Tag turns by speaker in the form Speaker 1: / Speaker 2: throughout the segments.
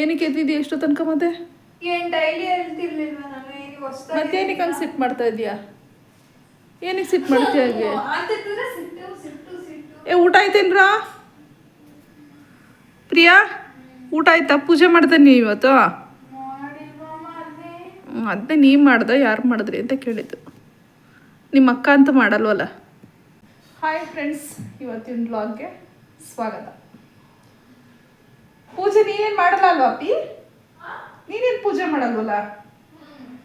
Speaker 1: ಏನಕ್ಕೆ ಎದ್ದಿದ್ಯಾ ಎಷ್ಟು ತನಕ ಮತ್ತೆ?
Speaker 2: ಏನು ಡೈಲಿ ಹೇಳ್ತಿರ್ಲಿಲ್ವಾ ನಾನು? ಏನು ಹೊಸ್ದಾಗಿ
Speaker 1: ಮತ್ತೆ ಏನಕ್ಕೆ ಹಂಗೆ ಸಿಟ್ ಮಾಡ್ತಾ ಇದೀಯಾ ಏನಕ್ಕೆ ಸಿಟ್ ಮಾಡ್ತೀಯ ಹಾಗೆ
Speaker 2: ಅಂತಿದ್ರೆ ಸಿಟ್ಟು ಸಿಟ್ಟು ಸಿಟ್ಟು.
Speaker 1: ಏ ಊಟ ಆಯ್ತೇನ್ರಾ ಪ್ರಿಯಾ ಊಟ ಆಯ್ತಾ? ಪೂಜೆ ಮಾಡ್ದೆ ನೀವು ಇವತ್ತು? ಅದನ್ನೇ ನೀವು ಮಾಡ್ದೆ ಯಾರು ಮಾಡಿದ್ರಿ ಅಂತ ಕೇಳಿದ್ದು. ನಿಮ್ಮ ಅಕ್ಕ ಅಂತ ಮಾಡಲ್ವಲ್ಲ? ಹಾಯ್ ಫ್ರೆಂಡ್ಸ್ ಇವತ್ತಿನ ಬ್ಲಾಗ್ಗೆ ಸ್ವಾಗತ. ಪೂಜೆ ನೀನೇನ್ ಮಾಡಲ್ಲ ಅಲ್ವಾ ಅಪ್ಪಿ? ನೀನೇನ್ ಪೂಜೆ ಮಾಡಲ್ವಲ್ಲ?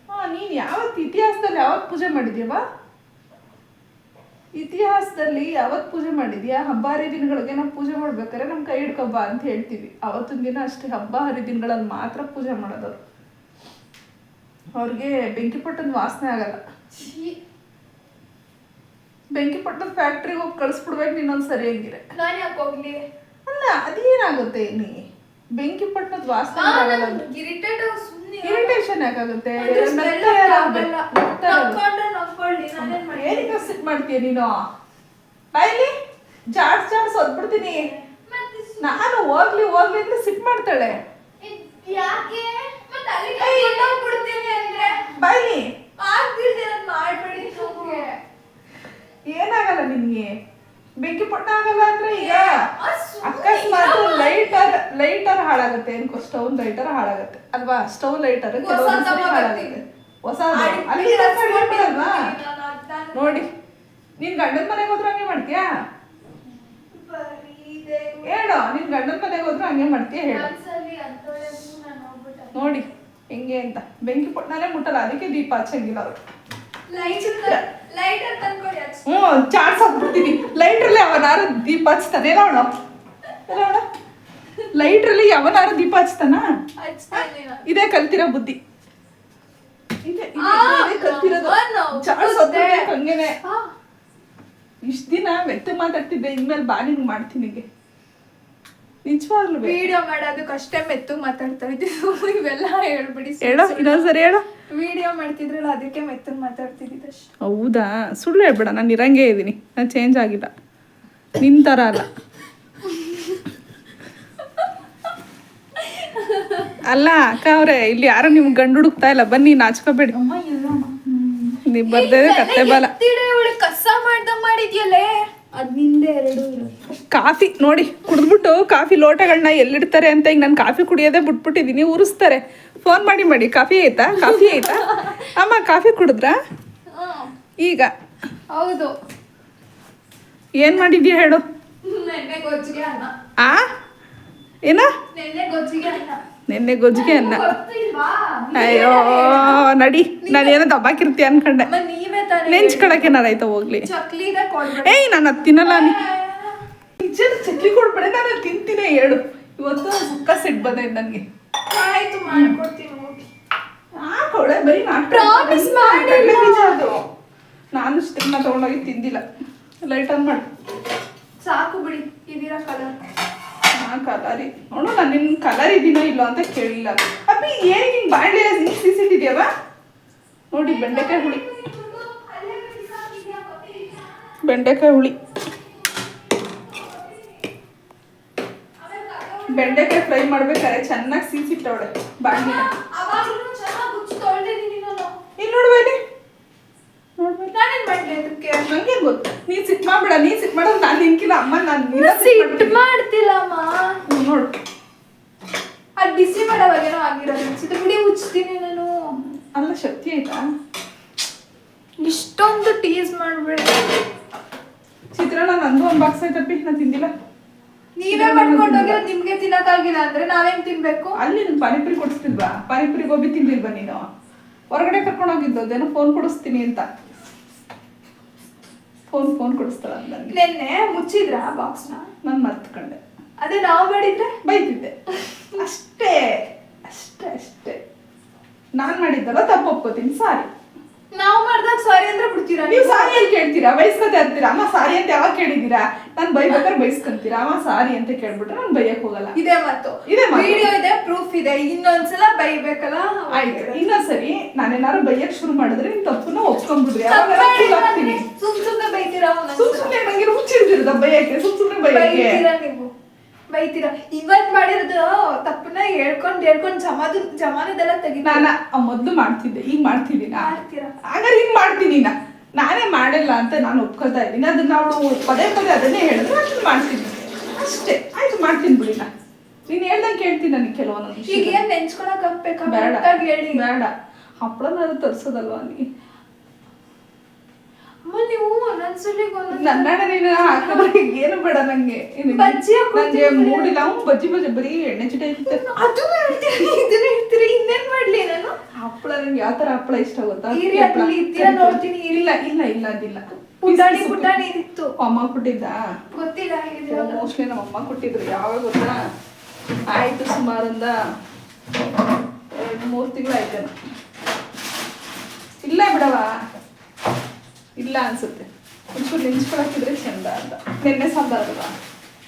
Speaker 1: ಹಾಂ ನೀನು ಯಾವತ್ತು ಇತಿಹಾಸದಲ್ಲಿ ಯಾವತ್ ಪೂಜೆ ಮಾಡಿದ್ಯವ ಇತಿಹಾಸದಲ್ಲಿ ಯಾವತ್ ಪೂಜೆ ಮಾಡಿದ್ಯಾ? ಹಬ್ಬ ಹರಿದಿನಗಳಿಗೆ ನಾವು ಪೂಜೆ ಮಾಡ್ಬೇಕಾದ್ರೆ ನಮ್ಮ ಕೈ ಹಿಡ್ಕೊಬ್ಬ ಅಂತ ಹೇಳ್ತೀವಿ. ಅವತ್ತಿನ ದಿನ ಅಷ್ಟೇ ಹಬ್ಬ ಹರಿದಿನಗಳಲ್ಲಿ ಮಾತ್ರ ಪೂಜೆ ಮಾಡೋದವ್ರು. ಅವ್ರಿಗೆ ಬೆಂಕಿ ಪಟ್ಟದ ವಾಸನೆ ಆಗಲ್ಲ. ಬೆಂಕಿ ಪಟ್ಟದ ಫ್ಯಾಕ್ಟ್ರಿಗೆ ಹೋಗಿ ಕಳಿಸ್ಬಿಡ್ಬೇಕು ನೀನೊಂದು ಸರಿ ಹಂಗಿರೆ
Speaker 2: ನಾನು ಯಾಕೆ ಹೋಗ್ಲಿ?
Speaker 1: ಅಲ್ಲ ಅದೇನಾಗುತ್ತೆ ನೀ? ಬೆಂಕಿ ಪಟ್ಟದ ವಾಸನೆ ಆಗಲ್ಲ. ಇರಿಟೇಷನ್ ಯಾಕಾಗುತ್ತೆ ಏನಕ್ಕೆ ಮಾಡ್ತೀಯ ನೀನು? ಬಾಯ್ಲಿ ಜಾಡ್ಸ್ ಜಾಡ್ಸ್ ಹೊದ್ಬಿಡ್ತೀನಿ ನಾನು ಹೋಗ್ಲಿ ಹೋಗ್ಲಿ ಅಂತ ಸಿಟ್ ಮಾಡ್ತಾಳೆ
Speaker 2: ಯಾಕೆ ಮತ್ತೆ ಅಲ್ಲಿಗೆ ಬಿಡ್ತೀನಿ ಅಂದ್ರೆ
Speaker 1: ಬಾಯ್ಲಿ
Speaker 2: ಆಗ್ತಿರ್ತೀರ ಮಾಡ್ಬೇಡಿ ಸುಮ್ನೆ.
Speaker 1: ಏನಾಗಲ್ಲ ನಿನ್ಗೆ ಬೆಂಕಿ ಪಟ್ಟ ಆಗಲ್ಲ ಅಂದ್ರೆ ಈಗ
Speaker 2: ಆ ಸುಮ್ನೆ
Speaker 1: ಅಕಸ್ಮಾತ್
Speaker 2: ಇರಮ್ಮ.
Speaker 1: ಲೈಟರ್ ಲೈಟರ್ ಹಾಳಾಗುತ್ತೆ ಅನ್ಕೋ ಸ್ಟವ್ ಲೈಟರ್ ಹಾಳಾಗುತ್ತೆ ಅಲ್ವಾ ಸ್ಟವ್ ಲೈಟರ್
Speaker 2: ಹೊಸ
Speaker 1: ನೋಡಿ. ನೀನ್ ಗಂಡನ ಮನೆಗೆ ಹೋದ್ರೆ ಹಂಗೆ ಮಾಡ್ತೀಯಾ? ಹೇಳೋ ನಿನ್ ಗಂಡನ ಮನೆಗೆ ಹೋದ್ರೆ ಹಂಗೆ ಮಾಡ್ತೀಯ ಹೇಳು. ನೋಡಿ ಹೆಂಗೆ ಅಂತ. ಬೆಂಕಿ ಪಟ್ಟಣನೇ ಮುಟ್ಟಲ್ಲ ಅದಕ್ಕೆ ದೀಪ ಹಚ್ಚಂಗಿಲ್ಲ ಅವ್ರು. ಹ್ಞೂ ಚಾರ್ಜ್ ಹಾಕ್ಬಿಡ್ತೀನಿ. ಲೈಟ್ರಲ್ಲೇ ಅವನಾರು ದೀಪ ಹಚ್ತಾನೆ. ಅಣ್ಣ ನೋಡು. ಲೈಟ್ರಲ್ಲಿ ಯಾವನಾರು ದೀಪ ಹಚ್ತಾನ?
Speaker 2: ನಾನು.
Speaker 1: ಇದೇ ಕಲ್ತಿರೋ ಬುದ್ಧಿ.
Speaker 2: ನಾನು
Speaker 1: ಹಂಗೇನೆ. ಇಷ್ಟ ದಿನ ವ್ಯಕ್ತ ಮಾತಾಡ್ತಿದ್ದೆ ಇನ್ಮೇಲೆ ಬಾ ನಿಂಗೆ ಮಾಡ್ತೀನಿ ನಿಜವಾಗ್ಲೂ
Speaker 2: ವಿಡಿಯೋ ಮಾಡೋದಕ್ಕೆ ಅಷ್ಟೇ ಮೆತ್ತು ಮಾತಾಡ್ತಾ ಇದ್ದೀವಿ ಇವೆಲ್ಲ ಹೇಳ್ಬಿಡಿ
Speaker 1: ಹೇಳು ಇನ್ನೊಂದ್ಸರಿ ಹೇಳೋ.
Speaker 2: ವಿಡಿಯೋ ಮಾಡ್ತಿದ್ರಲ್ಲ ಅದಕ್ಕೆ ಮೆತ್ತು ಅಷ್ಟೇ.
Speaker 1: ಹೌದಾ? ಸುಳ್ಳು ಹೇಳ್ಬೇಡ ನಾನು ಇರಂಗೇ ಇದ್ದೀನಿ. ನಾನು ಚೇಂಜ್ ಆಗಿಲ್ಲ. ನಿನ್ನ ಥರ ಅಲ್ಲ. ಅಲ್ಲ ಅಕ್ಕ ಅವ್ರೆ ಇಲ್ಲಿ ಯಾರು ನಿಮ್ಗೆ ಗಂಡು ಹುಡುಕ್ತಾ ಇಲ್ಲ? ಬನ್ನಿ ನಾಚ್ಕೋಬೇಡಿ. ನೀವು ಬರ್ದೇ ಕತ್ತೆ ಬಲ.
Speaker 2: ಕಸ ಮಾಡ್ತಾ ಮಾಡಿದ್ಯಲ್ಲೇ? ಅದ್ ನಿಂದೆ ಎರಡು
Speaker 1: ಕಾಫಿ ನೋಡಿ ಕುಡಿದ್ಬಿಟ್ಟು ಕಾಫಿ ಲೋಟಗಳನ್ನ ಎಲ್ಲಿಡ್ತಾರೆ ಅಂತ ಈಗ ನಾನು ಕಾಫಿ ಕುಡಿಯೋದೇ ಬಿಟ್ಬಿಟ್ಟಿದ್ದೀನಿ ಉರಿಸ್ತಾರೆ. ಫೋನ್ ಮಾಡಿ ಮಾಡಿ ಕಾಫಿ ಆಯ್ತಾ? ಕಾಫಿ ಆಯ್ತಾ? ಅಮ್ಮ ಕಾಫಿ ಕುಡಿದ್ರಾ? ಈಗ?
Speaker 2: ಹೌದು.
Speaker 1: ಏನು ಮಾಡಿದ್ಯಾ ಹೇಳು? ಆ? ಏನ?
Speaker 2: ನೆನ್ನೆ ಗೊಜ್ಜಿಗೆ ಅನ್ನ.
Speaker 1: ನಿನ್ನೆ ಅಯ್ಯೋ ನಡಿ ನಾನು ಏನೋ ದಬ್ಬಾಕಿರ್ತೀಯ ಅನ್ಕೊಂಡೆ.
Speaker 2: ಅಮ್ಮ ನಾನು ಆಯ್ತಾ
Speaker 1: ನೆಂಚ್ಕೊಳಕ್ಕೆ ನಾನಾಯ್ತಾ ಹೋಗ್ಲಿ. ಏಯ್ ನಾನು ಅದು ತಿನ್ನಲ್ಲ ನಿಜ ಚಟ್ಲಿ ಕೊಡ್ಬೇಡ ನಾನು ತಿಂತೀನಿ ಹೇಳು. ಇವತ್ತು ಸುಕ್ಕ ಸಿಟ್ ಬಂದೈತೆ ನನಗೆ.
Speaker 2: ಆಯ್ತು ಮಾಡ್ಕೊಡ್ತೀನಿ ಹೋಗಿ.
Speaker 1: ಹಾಕೊಳೆ ಬರೀ ನಾಟಕ
Speaker 2: Promise ಮಾಡಿಲ್ಲ.
Speaker 1: ಕಡ್ಲೆ ಬೀಜ ಅದು. ನಾನು ಸ್ಟಿಕ್ನ ತಗೊಂಡೋಗಿ ತಿಂದಿಲ್ಲ. ಲೈಟ್ ಆನ್ ಮಾಡಿ.
Speaker 2: ಸಾಕು ಬಿಡಿ ಇದೀರಾ ಕಲರ್
Speaker 1: ಕಲರಿ? ನೋಡು, ನಾನು ನಿನ್ನ ಕಲರ್ ಇದೀನೋ ಇಲ್ಲೋ ಅಂತ ಕೇಳಿಲ್ಲ. ಅಪ್ಪಿ ಏನಿಗೆ ಹಿಂಗೆ ಸಿಸಿಟ್ಟಿದ್ಯವ ನೋಡಿ, ಬೆಂಡೆಕಾಯಿ ಹುಳಿ. ಬೆಂಡೆಕಾಯಿ ಹುಳಿ. ಬೆಂಡೆಕಾಯಿ ಫ್ರೈ ಮಾಡ್ಬೇಕಾದ್ರೆ ಚೆನ್ನಾಗಿ ಸೀಸಿಟ್ಟವಳೆ ಬಾಂಡಿನ
Speaker 2: ಅವಾಗ್ಲೂ ಚೆನ್ನಾಗಿ ಉಚ್ಚಿ ತೊಳ್ದಿದೀನಿ ನಾನು
Speaker 1: ಇಲ್ಲಿ ನೋಡುವ ಇಲ್ಲಿ ನೋಡ್ಬೇಕು
Speaker 2: ನಾನೇನ್ ಅದಕ್ಕೆ
Speaker 1: ನಂಗೆ ಗೊತ್ತು. ನೀನ್ ಸಿಟ್ ಮಾಡ್ಬೇಡ ನೀನ್ ಸಿಟ್ ಮಾಡೋದು ನಾನು ನಿನ್ಕಿಲ್ಲ. ಅಮ್ಮ ನಾನು
Speaker 2: ಸಿಟ್ ಮಾಡ್ತಿಲ್ಲಮ್ಮ
Speaker 1: ನೋಡು.
Speaker 2: ಅದು ಬಿಸಿ ಮಾಡೋವಾಗೇನೋ ಆಗಿರೋದು. ಅನ್ಸುತ್ತೆ ಬಿಡಿ ಉಚ್ತೀನಿ ನಾನು.
Speaker 1: ಅಲ್ಲ ಶಕ್ತಿ ಆಯ್ತಾ
Speaker 2: ಇಷ್ಟೊಂದು ಟೀಸ್ ಮಾಡಬೇಡ.
Speaker 1: ಚಿತ್ರಾನ್ನ ನಂದು ಒಂದು ಬಾಕ್ಸ್ ಆಯ್ತಪ್ಪಿ ನಾನು ತಿಂದಿಲ್ಲ.
Speaker 2: ನೀವೇ ಮಾಡ್ಕೊಂಡು ಹೋಗಿರೋ ನಿಮ್ಗೆ ತಿನ್ನಕ್ಕಾಗಿಲ್ಲ ಅಂದ್ರೆ ನಾವೇನ್ ತಿನ್ಬೇಕು?
Speaker 1: ಅಲ್ಲಿ ನೀನು ಪಾನಿಪುರಿ ಕೊಡಿಸ್ತಿಲ್ವಾ? ಪಾನಿಪುರಿ ಗೋಬಿ ತಿಂದಿಲ್ವಾ ನೀನು? ಹೊರಗಡೆ ಕರ್ಕೊಂಡು ಹೋಗಿದ್ದು ಅದೇನೋ ಫೋನ್ ಕೊಡಿಸ್ತೀನಿ ಅಂತ. ಫೋನ್ ಫೋನ್ ಕೊಡಿಸ್ತಾಳ ನಿನ್ನೆ
Speaker 2: ನೆನ್ನೆ ಮುಚ್ಚಿದ್ರ ಬಾಕ್ಸ್ನ
Speaker 1: ನಾನು ಮರ್ತ್ಕೊಂಡೆ.
Speaker 2: ಅದೇ ನಾವು ಮಾಡಿದ್ರೆ?
Speaker 1: ಬೈತಿದ್ದೆ. ಅಷ್ಟೇ ಅಷ್ಟೇ ಅಷ್ಟೇ. ನಾನು ಮಾಡಿದ್ದಲ್ಲ ತಪ್ಪು ಒಪ್ಕೋತೀನಿ. ಸಾರಿ
Speaker 2: ನಾವು ಮಾಡ್ದಾಗ ಸಾರಿ ಅಂದ್ರೆ ಬಿಡ್ತೀರಾ
Speaker 1: ನೀವು ಸಾರಿ ಅಂತ ಕೇಳ್ತೀರಾ? ಬೈಸ್ಕೊತಾ ಇರ್ತೀರಾ? ಅಮ್ಮ ಸಾರಿ ಅಂತ ಯಾವಾಗ ಕೇಳಿದ್ದೀರಾ? ನಾನು ಬೈಬೇಕಾದ್ರೆ ಬೈಸ್ಕೊಂತೀರಾ? ಅಮ್ಮ ಸಾರಿ ಅಂತ ಕೇಳ್ಬಿಟ್ರೆ ನಾನು ಬೈಯಕ್ ಹೋಗಲ್ಲ.
Speaker 2: ಇದೇ ಮಾತು.
Speaker 1: ಇದೇ.
Speaker 2: ವಿಡಿಯೋ ಇದೆ ಪ್ರೂಫ್ ಇದೆ. ಇನ್ನೊಂದ್ಸಲ ಬೈಬೇಕಲ್ಲ?
Speaker 1: ಆಯ್ತು. ಇನ್ನೊಂದ್ಸರಿ ನಾನೇನಾದ್ರು ಬೈಯಕ್ ಶುರು ಮಾಡಿದ್ರೆ ನಿಮ್ ತಪ್ಪನ್ನ ಒಪ್ಕೊಂಡ್ಬಿಡ್ರಿ
Speaker 2: ಸುಮ್ ಸುಮ್ನೆ ಬೈತೀರಾ.
Speaker 1: ಸುಮ್ ಸುಮ್ನೆ ನಂಗೆ ಹುಚ್ಚಿರ್ತಿರ್ತ ಬೈಯಕ್ಕೆ ಸುಮ್ ಸುಮ್ನೆ ಬೈಯಕ್ಕೆ
Speaker 2: ಬೈತೀರಾ? ಇವತ್ ಮಾಡಿರೋದು ತಪ್ಪನ್ನ ಹೇಳ್ಕೊಂಡ್ ಹೇಳ್ಕೊಂಡ್ ಜಮಾನದ ಜಮಾದು ಜಮಾನದೆಲ್ಲ ತೆಗಿ
Speaker 1: ನಾನ ಮೊದ್ಲು ಮಾಡ್ತಿದ್ದೆ ಈಗ ಮಾಡ್ತಿದ್ದೀನಿ
Speaker 2: ಮಾಡ್ತೀರಾ?
Speaker 1: ಹಾಗಾದ್ರೆ ಈಗ ಮಾಡ್ತೀನಿ ನಾ. ನಾನೇ ಮಾಡಿಲ್ಲ ಅಂತ ನಾನು ಒಪ್ಕೊಳ್ತಾ ಇದ್ದೀನಿ. ಅದನ್ನ ಅವಳು ಪದೇ ಪದೇ ಅದನ್ನೇ ಹೇಳಿದ್ರು ಅದನ್ನ ಮಾಡ್ತೀನಿ. ಅಷ್ಟೇ. ಆಯ್ತು ಮಾಡ್ತೀನಿ ಬಿಡಿ ನಾ. ನೀನು ಹೇಳ್ದಂಗೆ ಕೇಳ್ತೀನಿ ನನಗೆ ಕೆಲವೊಂದು
Speaker 2: ಈಗ ಏನ್ ನೆಂಚ್ಕೊಳಕ್ ಹಾಕ್ಬೇಕಾ
Speaker 1: ಬೇಡ.
Speaker 2: ಹೇಳಿ.
Speaker 1: ಬೇಡ. ಹಪ್ಪಳನಾದ್ರು ತರ್ಸೋದಲ್ವಾ ನೀ?
Speaker 2: ಅಮ್ಮ ನೀವು ಒಂದೊಂದ್ಸಲಿಗೆ ಒಂದೊಂದ್
Speaker 1: ನನ್ನ ನೀನು ಹಾಕಿದ್ರೆ ಏನು ಬೇಡ ನಂಗೆ. ನಂಗೆ ಮೂಡಿಲ್ಲ ಅವ್ನು ಬಜ್ಜಿ ಬಜ್ಜಿ ಬರೀ ಎಣ್ಣೆ ಚಿಟ ಇರುತ್ತೆ.
Speaker 2: ಅದನ್ನ ಹೇಳ್ತೀರಿ ಇದನ್ನ ಹೇಳ್ತೀರಿ ಇನ್ನೇನ್ ಮಾಡ್ಲಿ ನಾನು?
Speaker 1: ಹಪ್ಪಳ ನಂಗೆ ಯಾವ ತರ ಹಪ್ಪಳ ಇಷ್ಟ ಗೊತ್ತಾ?
Speaker 2: ಇದ್ದೀರಾ ನೋಡ್ತೀನಿ,
Speaker 1: ಇಲ್ಲ ಇಲ್ಲ ಇಲ್ಲ ಅದಿಲ್ಲ.
Speaker 2: ಪುಟಾಣಿ ಪುಟಾಣಿ ಇದಿತ್ತು.
Speaker 1: ಅಮ್ಮ ಕೊಟ್ಟಿದ್ದ?
Speaker 2: ಗೊತ್ತಿಲ್ಲ
Speaker 1: ಮೋಸ್ಟ್ಲಿ ನಮ್ಮ ಅಮ್ಮ ಕೊಟ್ಟಿದ್ರು ಯಾವಾಗ ಗೊತ್ತಾ? ಆಯ್ತು ಸುಮಾರೊಂದ ಎರಡು ಮೂರು ತಿಂಗಳು ಆಯ್ತೇನೋ ಇಲ್ಲ ಬಿಡವ ಇಲ್ಲ ಅನ್ಸುತ್ತೆ. ಒಂಚೂರು ನೆಂಚ್ಕೊಳಕಿದ್ರೆ ಚಂದ ಅಂತ. ನೆನ್ನೆ ಸಂದ ಅಲ್ವಾ?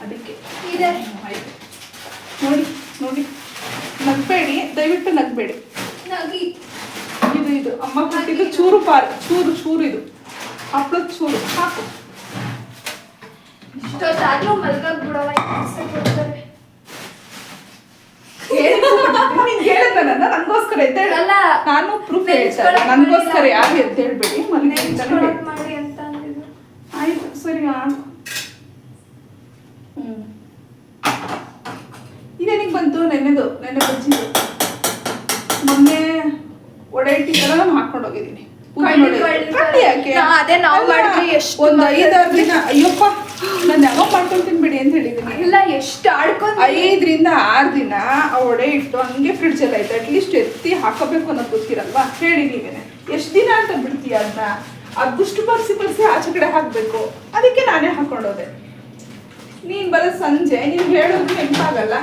Speaker 1: ಅದಕ್ಕೆ.
Speaker 2: ಇದೆ.
Speaker 1: ಆಯ್ತು ನೋಡಿ ನೋಡಿ. ನಗ್ಬೇಡಿ ದಯವಿಟ್ಟು ನಗ್ಬೇಡಿ.
Speaker 2: ನಗಿ.
Speaker 1: ಇದು ಇದು. ಅಮ್ಮ ಕೊಟ್ಟಿದ್ದು ಚೂರು ಪಾರ್ ಚೂರು ಚೂರು ಇದು. ಹಪ್ಪಳದ ಚೂರು. ಹಾಕು.
Speaker 2: ಇಷ್ಟೊತ್ತಾದ್ರೂ ಮಲ್ಗಾಕ್ ಬಿಡವ ಕೊಡ್ತಾರೆ
Speaker 1: ಹೇಳಿದ್ನಲ್ಲ ನನಗೋಸ್ಕರ ಎದ್ದೇಳ
Speaker 2: ಅಲ್ಲ.
Speaker 1: ನಾನು ಪ್ರೂಫ್ ಹೇಳ್ತಾರೆ ನನಗೋಸ್ಕರ. ಯಾರು ಎದ್ದೇಳ್ಬೇಡಿ ಮಲಗಿ
Speaker 2: ಮಾಡಿ ಅಂತ ಅಂದಿದ್ದು.
Speaker 1: ಆಯ್ತು ಸರಿ ಆ ಹ್ಮ್. ಇದೇನಿಗೆ ಬಂತು ನೆನ್ನೆದು ನೆನ್ನೆ ಬಜ್ಜಿದು ಮೊನ್ನೆ ಒಡೆ ಇಟ್ಟಿದ್ದೆಲ್ಲ ನಾನು ಹಾಕೊಂಡು ಹೋಗಿದ್ದೀನಿ.
Speaker 2: ಅದೇ ನಾವು ಮಾಡಿದ್ವಿ ಎಷ್ಟು
Speaker 1: ಒಂದು ಐದಾರು ದಿನ ಅಯ್ಯಪ್ಪ ನಾನು ಯಾವಾಗ ಮಾಡ್ಕೊಂತೀನಿ ಬಿಡಿ ಅಂತ ಹೇಳಿದ್ದೀನಿ.
Speaker 2: ಇಲ್ಲ ಎಷ್ಟು ಆಡ್ಕೊಂಡ್?
Speaker 1: ಐದರಿಂದ ಆರು ದಿನ ಆ ಒಡೆ ಇಟ್ಟು ಹಂಗೆ ಫ್ರಿಡ್ಜ್ ಅಲ್ಲಿ ಆಯ್ತು. ಅಟ್ಲೀಸ್ಟ್ ಎತ್ತಿ ಹಾಕೋಬೇಕು ಅನ್ನೋದು ಗೊತ್ತಿರಲ್ವಾ? ಹೇಳಿ ನೀವೇನೆ. ಎಷ್ಟು ದಿನ ಅಂತ ಬಿಡ್ತೀಯ ಅದನ್ನ ಅದಷ್ಟು ಬರ್ಸಿ ಬರ್ಸಿ ಆಚೆ ಕಡೆ ಹಾಕ್ಬೇಕು. ಅದಕ್ಕೆ ನಾನೇ ಹಾಕೊಂಡೋದೆ. ನೀನ್ ಬರೋ ಸಂಜೆ ನೀನ್ ಹೇಳೋದು ನೆನಪಾಗಲ್ಲ?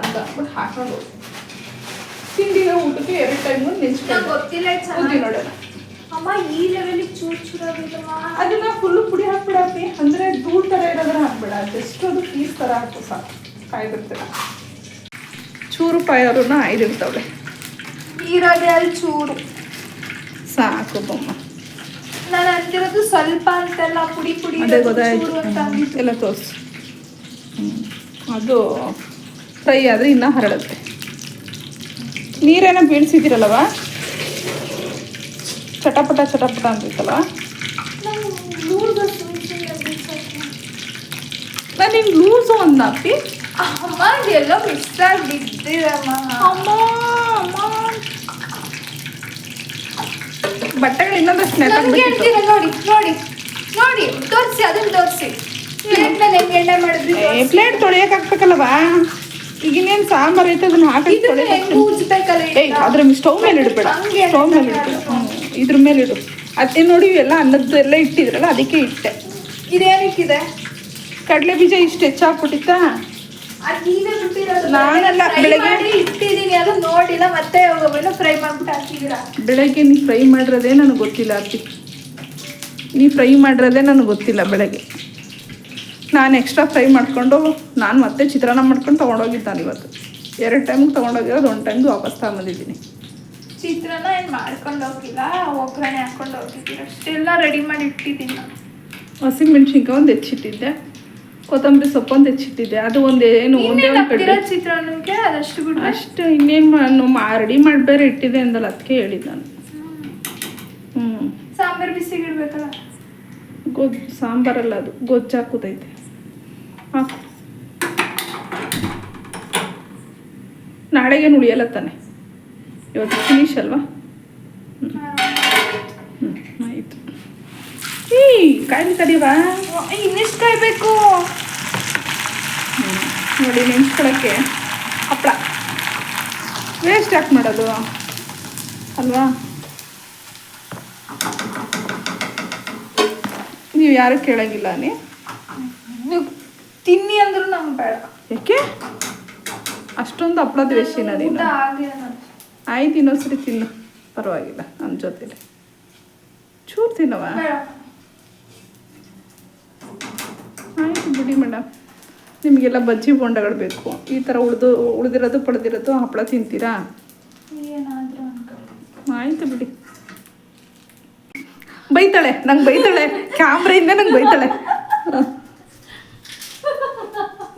Speaker 1: ಅಂತ ಅಂದ್ಬಿಟ್ಟು ಹಾಕೊಂಡು ಹೋದೆ. ತಿಂಡಿಗೆ ಊಟಕ್ಕೆ ಎರಡು ಟೈಮ್
Speaker 2: ನೆಂಚ್ಕೊಂಡು
Speaker 1: ನೆನ್ಸ್ಕೊಂಡು
Speaker 2: ಗೊತ್ತಿಲ್ಲ
Speaker 1: ನೋಡೋಣ
Speaker 2: ಅಮ್ಮ ಈ ಲೆವೆಲ್ ಚೂರ್ ಚೂರಾಗಿದ್ದಮ್ಮ
Speaker 1: ಅದನ್ನ ಫುಲ್ಲು ಪುಡಿ ಅಂದರೆ ಅಂದ್ರೆ ಥರ ತರ ಇರೋದ್ರ ಹಾಕ್ಬಿಡ. ಜಸ್ಟ್ ಅದು ಪೀಸ್ ತರ ಹಾಕು ಸಾಕು. ಕಾಯ್ದಿರ್ತೀರ ಚೂರು ಪಾಯವ್ರನ್ನ ಆಯ್ದಿರ್ತಾವೆ
Speaker 2: ಇರೋದೇ ಅಲ್ಲಿ ಚೂರು.
Speaker 1: ಸಾಕು ಬೊಮ್ಮ.
Speaker 2: ನಾನು ಅಂತಿರೋದು ಸ್ವಲ್ಪ ಅಂತೆಲ್ಲ ಪುಡಿ ಪುಡಿ ಚೂರು ಅಂತ
Speaker 1: ಎಲ್ಲ ತೋರಿಸು. ಅದು ಫ್ರೈ ಆದರೆ ಇನ್ನೂ ಹರಡುತ್ತೆ. ನೀರೇನೋ ಬೀಳ್ಸಿದ್ದೀರಲ್ಲವ? ಚಟಪಟ ಚಟಪಟ ಅಂತಿತ್ತಲ್ಲ
Speaker 2: ನಂಗ್ ಲೂಸ್ ಸುಮ್ಸುಮ್ನೆ ಬಿಡ್ಸಕ್ಕೆ.
Speaker 1: ನಾನು ಲೂಸ್ ಲೂಸು ಅಂದಪ್ಪಿ
Speaker 2: ಅಮ್ಮ ಎಲ್ಲೋ ಮಿಸ್ ಆಗಿ ಬಿದ್ದಿರಮ್ಮ
Speaker 1: ಅಮ್ಮ ಅಮ್ಮ. ಬಟ್ಟೆಗಳು
Speaker 2: ಇನ್ನೊಂದು
Speaker 1: ನೆಟ್ಟಾಗ್ಬಿಟ್ಟಿತ್ತು
Speaker 2: ನೋಡಿ ನೋಡಿ ನೋಡಿ ತೋರಿಸಿ ಅದನ್ನ ತೋರಿಸಿ. ಪ್ಲೇಟ್ ಮೇಲೆ ಹೆಂಗ್ ಎಣ್ಣೆ ಮಾಡಿದ್ರಿ
Speaker 1: ಏ ಪ್ಲೇಟ್ ತೊಳೆಯಕ್ ಹಾಕ್ಬೇಕಲ್ಲವಾ ಈಗ ಇನ್ನೇನ್ ಸಾಂಬಾರ್ ಐತೆ ಅದನ್ನ ಹಾಕಿ ಏಯ್ ಅದ್ರ ಸ್ಟವ್ ಮೇಲೆ ಇಡಬೇಡ ಸ್ಟವ್ ಮೇಲೆ ಇಡಬೇಡ ಇದ್ರ ಮೇಲೆ ಇಡು. ಅದೇ ನೋಡಿ ಎಲ್ಲ ಅನ್ನದ್ದು ಎಲ್ಲ ಇಟ್ಟಿದ್ರಲ್ಲ ಅದಕ್ಕೆ ಇಟ್ಟೆ.
Speaker 2: ಇದೇನಕ್ಕಿದೆ?
Speaker 1: ಕಡಲೆ ಬೀಜ ಇಷ್ಟು ಹೆಚ್ಚಾಗ್ಬಿಟ್ಟಿತ್ತಾ?
Speaker 2: ನೀವೇ
Speaker 1: ನಾನಲ್ಲ, ಬೆಳಗ್ಗೆ-
Speaker 2: ನೀವು ಇಟ್ಟಿದೀನಿ. ಅದು ನೋಡಿಲ್ಲ. ಮತ್ತೆ ಫ್ರೈ ಮಾಡ್ಬಿಟ್ಟು
Speaker 1: ಬೆಳಗ್ಗೆ ನೀ ಫ್ರೈ ಮಾಡಿರೋದೇ ನನಗೆ ಗೊತ್ತಿಲ್ಲ ಅತ್ತಿ. ನೀವು ಫ್ರೈ ಮಾಡಿರೋದೇ ನನಗೆ ಗೊತ್ತಿಲ್ಲ ಬೆಳಗ್ಗೆ. ನಾನು ಎಕ್ಸ್ಟ್ರಾ ಫ್ರೈ ಮಾಡಿಕೊಂಡು ನಾನು ಮತ್ತೆ ಚಿತ್ರಾನ್ನ ಮಾಡ್ಕೊಂಡು ತೊಗೊಂಡೋಗಿದ್ದು ನಾನು ಇವತ್ತು. ಎರಡು ಟೈಮ್ಗೆ ತೊಗೊಂಡೋಗಿರೋದು ಒಂದು ಟೈಮ್ ವಾಪಸ್ ತಗೊಂಬಂದಿದ್ದೀನಿ.
Speaker 2: ಚಿತ್ರಾನ್ನ ಏನು ಮಾಡ್ಕೊಂಡು ಹೋಗಿಲ್ಲ? ಒಗ್ಗರಣೆ ಹಾಕ್ಕೊಂಡು ಹೋಗಿದ್ದೀರ? ಅಷ್ಟೆಲ್ಲ ರೆಡಿ ಮಾಡಿ ಇಟ್ಟಿದ್ದೀನಿ
Speaker 1: ಹಸಿಮೆಣ್ಸಿನ್ಕಾಯಿ ಒಂದು ಹೆಚ್ಚಿಟ್ಟಿದ್ದೆ. ಕೊತ್ತಂಬರಿ ಸೊಪ್ಪು ಅಂತ ಹೆಚ್ಚಿಟ್ಟಿದ್ದೆ. ಅದು ಒಂದು ಏನು ಒಂದೇ ಒಂದು ಕಡೆ
Speaker 2: ಚಿತ್ರಾನ್ನಕ್ಕೆ ಅದಷ್ಟು ಬಿಟ್ಟು
Speaker 1: ಅಷ್ಟು ಇನ್ನೇನು ರೆಡಿ ಮಾಡಿ ಬೇರೆ ಇಟ್ಟಿದ್ದೆ ಅಂದಲ್ಲ ಅದಕ್ಕೆ ಹೇಳಿದ್ದು ನಾನು. ಹ್ಞೂ
Speaker 2: ಸಾಂಬಾರು ಬಿಸಿಗೆ ಇಡ್ಬೇಕಲ್ಲ
Speaker 1: ಗೊಜ್ ಸಾಂಬಾರಲ್ಲ ಅದು ಗೊಜ್ಜು ಹಾಕುದೈತೆ. ಹಾಕು. ನಾಳೆಗೇನು ಉಳಿಯಲ್ಲ ತಾನೆ? ಇವತ್ತು ಫಿನಿಶ್ ಅಲ್ವಾ? ಹ್ಞೂ ಆಯಿತು. ಈ ಕಾಯಿ ತಡಿಯವಾ
Speaker 2: ಇನ್ನೆಷ್ಟು ಕಾಯ್ಬೇಕು
Speaker 1: ನೋಡಿ ನೆನ್ಸ್ಕೊಳಕ್ಕೆ ಹಪ್ಪಳ ವೇಸ್ಟ್ ಯಾಕೆ ಮಾಡೋದು? ಅಲ್ವಾ? ನೀವು ಯಾರು ಕೇಳಂಗಿಲ್ಲ ನೀ
Speaker 2: ನೀವು ತಿನ್ನಿ ಅಂದ್ರೂ ನಮ್ಗೆ ಬೇಡ.
Speaker 1: ಯಾಕೆ ಅಷ್ಟೊಂದು ಹಪ್ಪಳದ
Speaker 2: ವೇಷಿನ
Speaker 1: ನೀನು ಆಯ್ತು ಇನ್ನೊಂದ್ಸರಿ ತಿನ್ನು. ಪರವಾಗಿಲ್ಲ ನನ್ನ ಜೊತೆಲಿ. ಚೂರು ತಿನ್ನವ ಆಯ್ತು ಬಿಡಿ ಮೇಡಮ್ ನಿಮಗೆಲ್ಲ ಬಜ್ಜಿ ಬೋಂಡಗಳು ಬೇಕು. ಈ ಥರ ಉಳಿದು ಉಳಿದಿರೋದು ಪಡೆದಿರೋದು ಹಪ್ಪಳ ತಿಂತೀರಾ? ಆಯ್ತು ಬಿಡಿ. ಬೈತಾಳೆ ನಂಗೆ ಬೈತಾಳೆ. ಕ್ಯಾಮ್ರೆಯಿಂದ ನಂಗೆ ಬೈತಾಳೆ.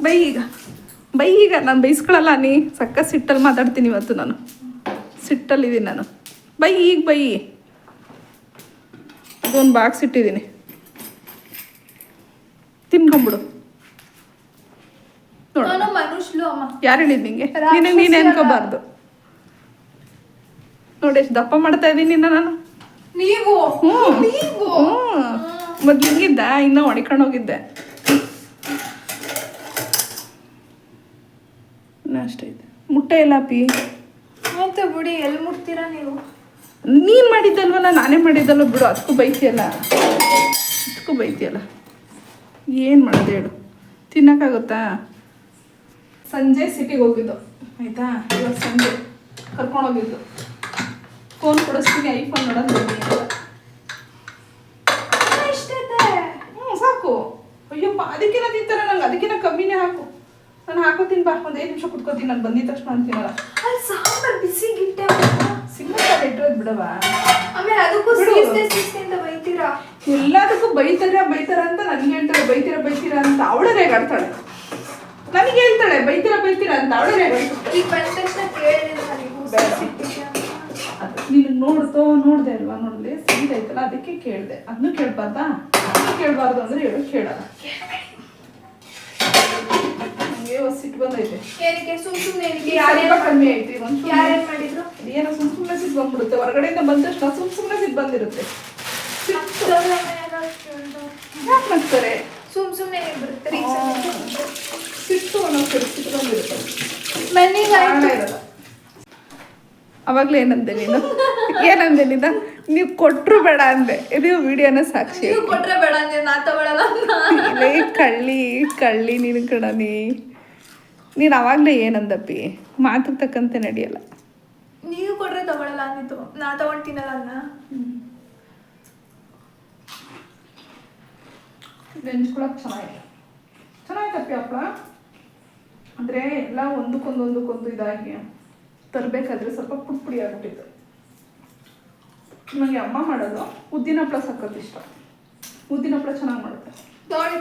Speaker 1: ಬೈ ಈಗ. ಬೈ ಈಗ ನಾನು ಬೈಸ್ಕೊಳಲ್ಲ ನೀ. ಸಕ್ಕ ಸಿಟ್ಟಲ್ಲಿ ಮಾತಾಡ್ತೀನಿ ಇವತ್ತು ನಾನು. ಸಿಟ್ಟಲ್ಲಿದ್ದೀನಿ ನಾನು. ಬೈ ಈಗ ಬೈ. ಅದೊಂದು ಬಾಕ್ಸ್ ಇಟ್ಟಿದ್ದೀನಿ ತಿನ್ಕೊಂಬಿಡು ನೋಡು.
Speaker 2: ಮನುಷ್ಯಲು ಅಮ್ಮ.
Speaker 1: ಯಾರು ಹೇಳಿದ್ ನಿಂಗೆ? ನಿನಗೆ ನೀನು. ಅನ್ಕೋಬಾರ್ದು ನೋಡಿ ಎಷ್ಟು ದಪ್ಪ ಮಾಡ್ತಾ ಇದ್ದೀನಿ ನಾನು.
Speaker 2: ನೀವು?
Speaker 1: ಹ್ಞೂ.
Speaker 2: ನೀವು?
Speaker 1: ಮೊದ್ಲು ಹಿಂಗಿದ್ದ ಇನ್ನ ಹೊಡಿಕೊಂಡು ಹೋಗಿದ್ದೆ. ಇನ್ನೂ ಅಷ್ಟೈತೆ ಮುಟ್ಟೆ ಇಲ್ಲ ಪಿ
Speaker 2: ಮತ್ತೆ ಬಿಡಿ ಎಲ್ಲಿ ಮುಟ್ತೀರಾ ನೀವು?
Speaker 1: ನೀನು ಮಾಡಿದ್ದಲ್ವಲ್ಲ ನಾನೇ ಮಾಡಿದ್ದಲ್ವ ಬಿಡು ಅದಕ್ಕೂ ಬೈತಿಯಲ್ಲ. ಅದಕ್ಕೂ ಬೈತಿಯಲ್ಲ. ಏನು ಮಾಡೋದು ಹೇಳು. ತಿನ್ನೋಕ್ಕಾಗುತ್ತಾ? ಸಂಜೆ ಸಿಟಿಗೆ ಹೋಗಿದ್ದು. ಆಯಿತಾ? ಇವತ್ತು ಸಂಜೆ. ಕರ್ಕೊಂಡು ಹೋಗಿದ್ದು. ಫೋನ್ ಕೊಡಿಸ್ತೀನಿ ಐಫೋನ್ ನೋಡೋದು
Speaker 2: ಇಷ್ಟೇ
Speaker 1: ಹ್ಞೂ ಸಾಕು. ಅಯ್ಯಪ್ಪ ಅದಕ್ಕಿನ ತಿಂತಾರೆ ನಂಗೆ. ಅದಕ್ಕಿನ ಕಮ್ಮಿನೇ ಹಾಕು. ನಾನು ಹಾಕೋತೀನಿ ಬಾ. ಒಂದು ಐದು ನಿಮಿಷ ಕುತ್ಕೋತೀನಿ ನಾನು ಬಂದಿದ ತಕ್ಷಣ ಅಂತೀನಲ್ಲ
Speaker 2: ಅಲ್ಲಿ ಸಾಂಬಾರ್ ಬಿಸಿಗಿಟ್ಟೆ
Speaker 1: ಸಿಗ್ನಲ್ ಇಟ್ಟಿರೋದು ಬಿಡವಾ
Speaker 2: ಆಮೇಲೆ ಅದಕ್ಕೂ
Speaker 1: ಬಿಡು.
Speaker 2: ಸೀಸ್ತೆ ಸೀಸ್ತೆ ಅಂತ ಬೈತೀರಾ?
Speaker 1: ಎಲ್ಲದಕ್ಕೂ ಬೈತಾರೆ ಬೈತಾರ ಅಂತ ನನಗೆ ಹೇಳ್ತಾರೆ ಬೈತೀರಾ ಬೈತೀರಾ ಅಂತ. ಅವಳೇ ರೇಗಾಡ್ತಾಳೆ. ನನಗೆ ಹೇಳ್ತಾಳೆ ಬೈತೀರಾ ಬೈತೀರ ಅಂತ. ಅವಳೇ
Speaker 2: ಈಗ ಬಂದ ತಕ್ಷಣ.
Speaker 1: ಅದು ನೀನು ನೋಡ್ತೋ ನೋಡ್ದೆ ಅಲ್ವಾ ನೋಡ್ಲಿ ಸೀಟ್ ಐತಲ್ಲ ಅದಕ್ಕೆ ಕೇಳಿದೆ. ಅದನ್ನು ಕೇಳ್ಬಾರ್ದಾ? ಅದನ್ನು ಕೇಳ್ಬಾರ್ದು ಅಂದ್ರೆ ಹೇಳು ಕೇಳಲ್ಲ ನನಗೆ ಸಿಟ್ಟು ಬಂದೈತೆ.
Speaker 2: ಏನಕ್ಕೆ? ಸುಮ್ ಸುಮ್ಮನೆ
Speaker 1: ಸ್ವಲ್ಪ ಕಮ್ಮಿ ಐತಿ ಒಂದು
Speaker 2: ಯಾರೇನ್ ಮಾಡಿದ್ರು?
Speaker 1: ಏನೋ ಸುಮ್ ಸುಮ್ಮನೆ ಸಿಟ್ಟು ಬಂದ್ಬಿಡುತ್ತೆ. ಹೊರಗಡೆಯಿಂದ ಬಂದ ತಕ್ಷಣ ಸುಮ್ ಸುಮ್ಮನೆ ಸಿಟ್ಟು ಬಂದಿರುತ್ತೆ. ಯಾಕೆ ನಗ್ತಾರೆ
Speaker 2: ಸುಮ್ ಸುಮ್ನೆ ಏನ್ ಬರುತ್ತೆ
Speaker 1: ಸಿಟ್ಟು ಒಂದೊಂದ್ಸರಿ ಸಿಟ್ಟು ಬಂದಿರುತ್ತೆ.
Speaker 2: ಮನೆಗೆ
Speaker 1: ಕಾರಣ ಇರಲ್ಲ. ಅವಾಗ್ಲೇ ಏನಂದೆ ನೀನು? ಏನಂದೆ ನೀನು? ನೀವು ಕೊಟ್ರು ಬೇಡ ಅಂದೆ. ಇದು ವಿಡಿಯೋನ ಸಾಕ್ಷಿ
Speaker 2: ನೀವು ಕೊಟ್ರೆ ಬೇಡ ಅಂದೆ ನಾ
Speaker 1: ತಗೊಳ್ಳಲ್ಲ ಈ ಕಳ್ಳಿ ಕಳ್ಳಿ ನೀನು ಕಣನಿ ನೀನು ಅವಾಗಲೇ ಏನಂದಪ್ಪಿ? ಮಾತು ತಕ್ಕಂತೆ ನಡೆಯಲ್ಲ.
Speaker 2: ನೀವು ಕೊಟ್ರೆ ತಗೊಳ್ಳಲ್ಲ ಅಂದಿತ್ತು. ನಾ ತಗೊಂಡ್ತೀನಲ್ಲ ಅನ್ನ
Speaker 1: ನೆಂಚ್ಕೊಳಕ್ ಚೆನ್ನಾಗಿದೆ. ಚೆನ್ನಾಗಿತ್ತಪ್ಪಿ ಹಪ್ಪಳ ಅಂದರೆ ಎಲ್ಲ ಒಂದಕ್ಕೊಂದು ಒಂದಕ್ಕೊಂದು ಇದಾಗಿ ತರಬೇಕಾದ್ರೆ ಸ್ವಲ್ಪ ಪುಡಿ ಪುಡಿ ಆಗ್ಬಿಟ್ಟಿತ್ತು. ನನಗೆ ಅಮ್ಮ ಮಾಡೋದು ಉದ್ದಿನ ಹಪ್ಪಳ ಸಕ್ಕತ್ ಇಷ್ಟ. ಉದ್ದಿನ ಹಪ್ಪಳ ಚೆನ್ನಾಗಿ ಮಾಡುತ್ತೆ.
Speaker 2: ನೋಡಿ.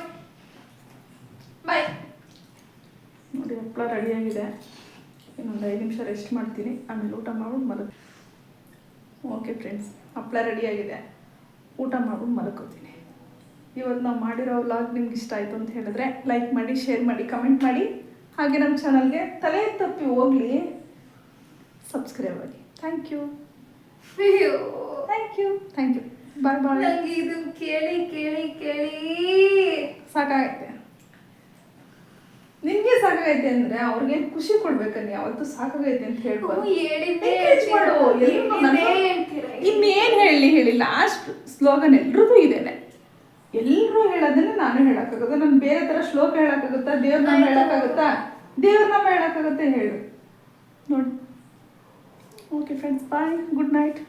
Speaker 2: ಬಾಯ್
Speaker 1: ನೋಡಿ ಹಪ್ಪಳ ರೆಡಿಯಾಗಿದೆ ಇನ್ನೊಂದು ಐದು ನಿಮಿಷ ರೆಸ್ಟ್ ಮಾಡ್ತೀನಿ. ಆಮೇಲೆ ಊಟ ಮಾಡ್ಬಿಟ್ಟು ಮಲಗ್ ಓಕೆ ಫ್ರೆಂಡ್ಸ್ ಹಪ್ಪಳ ರೆಡಿಯಾಗಿದೆ ಊಟ ಮಾಡ್ಬಿಟ್ಟು ಮಲ್ಕೋತೀನಿ. ಇವತ್ತು ನಾವು ಮಾಡಿರೋ ವ್ಲಾಗ್ ನಿಮ್ಗೆ ಇಷ್ಟ ಆಯಿತು ಅಂತ ಹೇಳಿದ್ರೆ ಲೈಕ್ ಮಾಡಿ ಶೇರ್ ಮಾಡಿ ಕಮೆಂಟ್ ಮಾಡಿ. ಹಾಗೆ ನಮ್ಮ ಚಾನಲ್ಗೆ ತಲೆ ತಪ್ಪಿ ಹೋಗಲಿ. ಸಬ್ಸ್ಕ್ರೈಬ್ ಆಗಿ. Thank you thank you thank you bye bye
Speaker 2: ನಂಗೆ ಇದನ್ನ ಕೇಳಿ ಕೇಳಿ ಕೇಳಿ.
Speaker 1: ಸಾಕಾಗೈತೆ. ನಿನ್ಗೆ ಸಾಕಾಗೈತೆ ಅಂದ್ರೆ ಅವ್ರಿಗೆ ಖುಷಿ ಕೊಡ್ಬೇಕನ್ ಯಾವತ್ತು ಸಾಕಾಗೈತೆ ಅಂತ
Speaker 2: ಹೇಳ್ಬೋದು.
Speaker 1: ಇನ್ನೇನ್ ಹೇಳಿ ಹೇಳಿ. ಲಾಸ್ಟ್ ಸ್ಲೋಗನ್ ಎಲ್ರಿಗೂ ಇದೇನೆ ಎಲ್ಲರೂ ಹೇಳೋದನ್ನ ನಾನು ಹೇಳಕ್ಕಾಗುತ್ತೆ. ನಾನು ಬೇರೆ ತರ ಶ್ಲೋಕ ಹೇಳಕ್ಕಾಗುತ್ತಾ? ದೇವ್ರ ನಾಮ ಹೇಳಕ್ಕಾಗುತ್ತಾ? ದೇವ್ರ ನಾಮ ಹೇಳಕ್ಕಾಗುತ್ತೆ ಹೇಳು. ನೋಡಿ. Okay friends bye good night